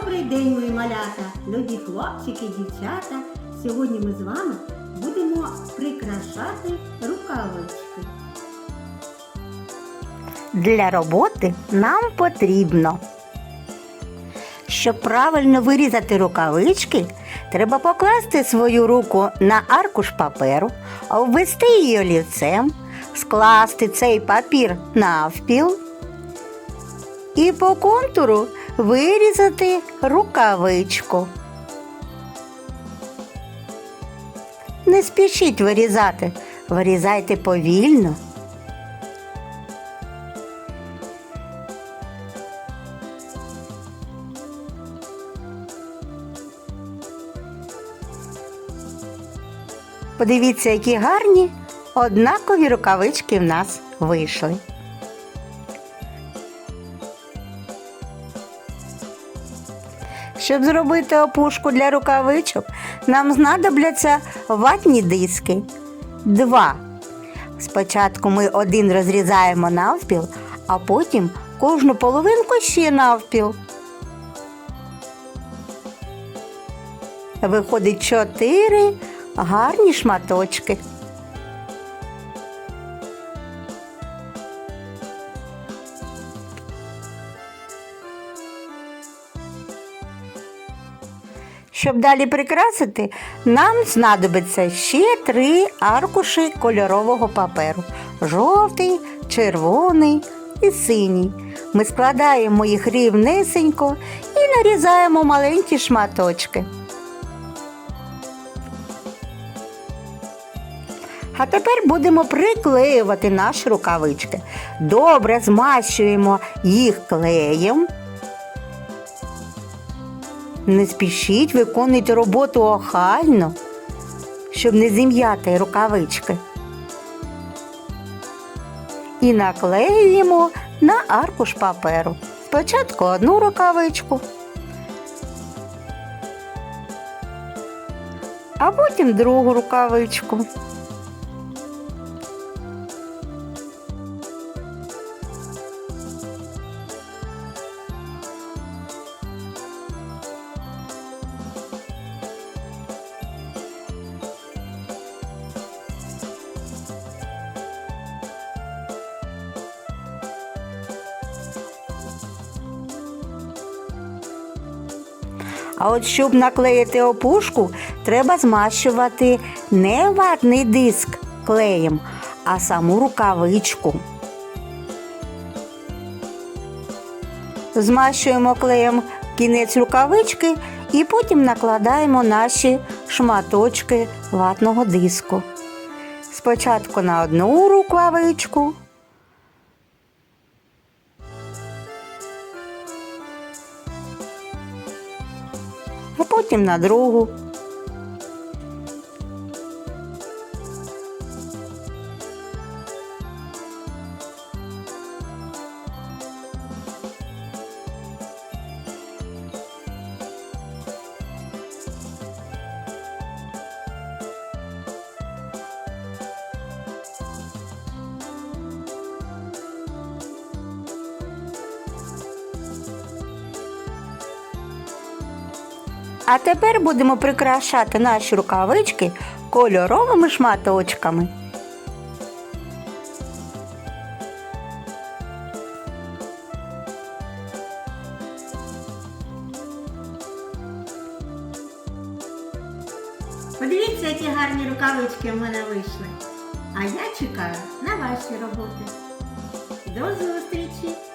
Добрий день, мої малята, любі хлопчики, дівчата. Сьогодні ми з вами будемо прикрашати рукавички. Для роботи нам потрібно. Щоб правильно вирізати рукавички, треба покласти свою руку на аркуш паперу, обвести її олівцем, скласти цей папір навпіл і по контуру вирізати рукавичку. Не спішіть вирізати, вирізайте повільно. Подивіться, які гарні однакові рукавички в нас вийшли. Щоб зробити опушку для рукавичок, нам знадобляться ватні диски. Два. Спочатку ми один розрізаємо навпіл, а потім кожну половинку ще навпіл. Виходить чотири гарні шматочки. Щоб далі прикрасити, нам знадобиться ще три аркуші кольорового паперу: жовтий, червоний і синій. Ми складаємо їх рівнесенько і нарізаємо маленькі шматочки. А тепер будемо приклеювати наші рукавички. Добре змащуємо їх клеєм. Не спішіть, виконуйте роботу охайно, щоб не зім'яти рукавички. І наклеюємо на аркуш паперу. Спочатку одну рукавичку, а потім другу рукавичку. А от щоб наклеїти опушку, треба змащувати не ватний диск клеєм, а саму рукавичку. Змащуємо клеєм кінець рукавички і потім накладаємо наші шматочки ватного диску. Спочатку на одну рукавичку, а потім на другу. А тепер будемо прикрашати наші рукавички кольоровими шматочками. Подивіться, які гарні рукавички в мене вийшли. А я чекаю на ваші роботи. До зустрічі!